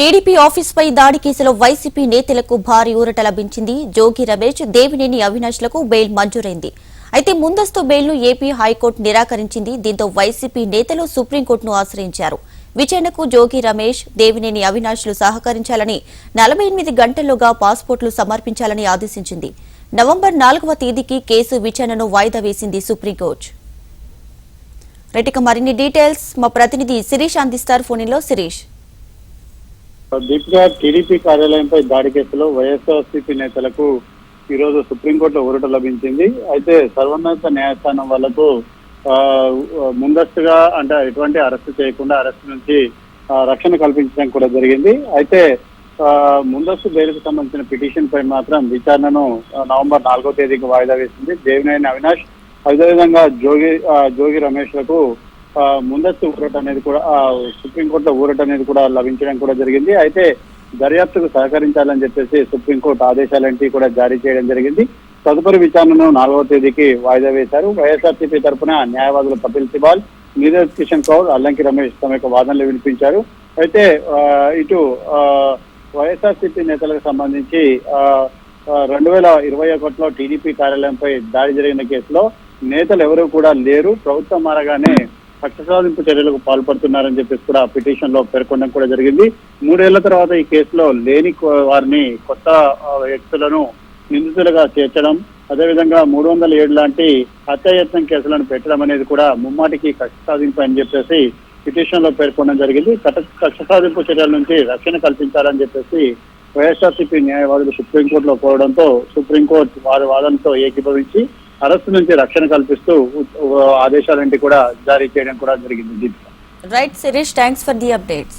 TDP office పై దాడి కేసులో YCP నేతలకు భారీ ఊరట లభించింది. జోగి రమేష్ దేవినేని అవినాష్లకు బెయిల్ మంజూరైంది. అయితే ముందస్తు బెయిల్ను ఏపీ హైకోర్టు నిరాకరించింది. దీంతో వైసీపీ నేతలు సుప్రీంకోర్టును ఆశ్రయించారు. విచారణకు జోగి రమేష్ దేవినేని అవినాష్లు సహకరించాలని నలభై ఎనిమిది గంటల్లోగా పాస్పోర్ట్లు సమర్పించాలని ఆదేశించింది. నవంబర్ నాలుగవ తేదీకి కేసు విచారణను వాయిదా వేసింది సుప్రీంకోర్టు. రైట్ మరిన్ని డీటెయిల్స్ మా ప్రతినిధి శిరీష్ అందిస్తారు. ఫోన్లో శిరీష్. దీపిక టీడీపీ కార్యాలయంపై దాడి కేసులో వైఎస్ఆర్సీపీ నేతలకు ఈ రోజు సుప్రీంకోర్టులో ఊరట లభించింది. అయితే సర్వోన్నత న్యాయస్థానం వాళ్ళకు ఆ, ముందస్తుగా అంటే ఎటువంటి అరెస్ట్ చేయకుండా అరెస్ట్ నుంచి రక్షణ కల్పించడం కూడా జరిగింది. అయితే ఆ, ముందస్తు బెయిల్కు సంబంధించిన పిటిషన్ పై మాత్రం విచారణను నవంబర్ నాలుగో తేదీకి వాయిదా వేసింది. దేవినేని అవినాష్ అదేవిధంగా జోగి జోగి రమేష్లకు ముందస్తు ఊరట అనేది కూడా సుప్రీంకోర్టులో ఊరట అనేది కూడా లభించడం కూడా జరిగింది. అయితే దర్యాప్తుకు సహకరించాలని చెప్పేసి సుప్రీంకోర్టు ఆదేశాలంటివి కూడా జారీ చేయడం జరిగింది. తదుపరి విచారణను నాలుగవ తేదీకి వాయిదా వేశారు. వైఎస్ఆర్సీపీ తరఫున న్యాయవాదులు కపిల్ సిబాల్ నీరజ్ కిషన్ కౌర్ అల్లంకి రమేష్ తమ యొక్క వాదనలు వినిపించారు. అయితే ఆ, ఇటు ఆ, వైఎస్ఆర్సీపీ నేతలకు సంబంధించి ఆ, రెండు వేల ఇరవై ఒకటిలో టీడీపీ కార్యాలయంపై దాడి జరిగిన కేసులో నేతలు ఎవరూ కూడా లేరు. ప్రభుత్వం మారగానే కక్ష సాధింపు చర్యలకు పాల్పడుతున్నారని చెప్పేసి కూడా పిటిషన్లో పేర్కొనడం కూడా జరిగింది. మూడేళ్ళ తర్వాత ఈ కేసులో లేని వారిని కొత్త వ్యక్తులను నిందితులుగా చేర్చడం అదేవిధంగా మూడు వందల ఏడు లాంటి హత్యాయత్నం కేసులను పెట్టడం అనేది కూడా ముమ్మాటికి కక్ష సాధింపు అని చెప్పేసి పిటిషన్లో పేర్కొనడం జరిగింది. కక్ష సాధింపు చర్యల నుంచి రక్షణ కల్పించాలని చెప్పేసి వైఎస్ఆర్సీపీ న్యాయవాదులు సుప్రీంకోర్టులో కోరడంతో సుప్రీంకోర్టు వారి వాదనతో ఏకీభవించి అరెస్టు నుంచి రక్షణ కల్పిస్తూ ఆదేశాలంటే కూడా జారీ చేయడం కూడా జరిగింది Deepika. Right Sirish thanks for the updates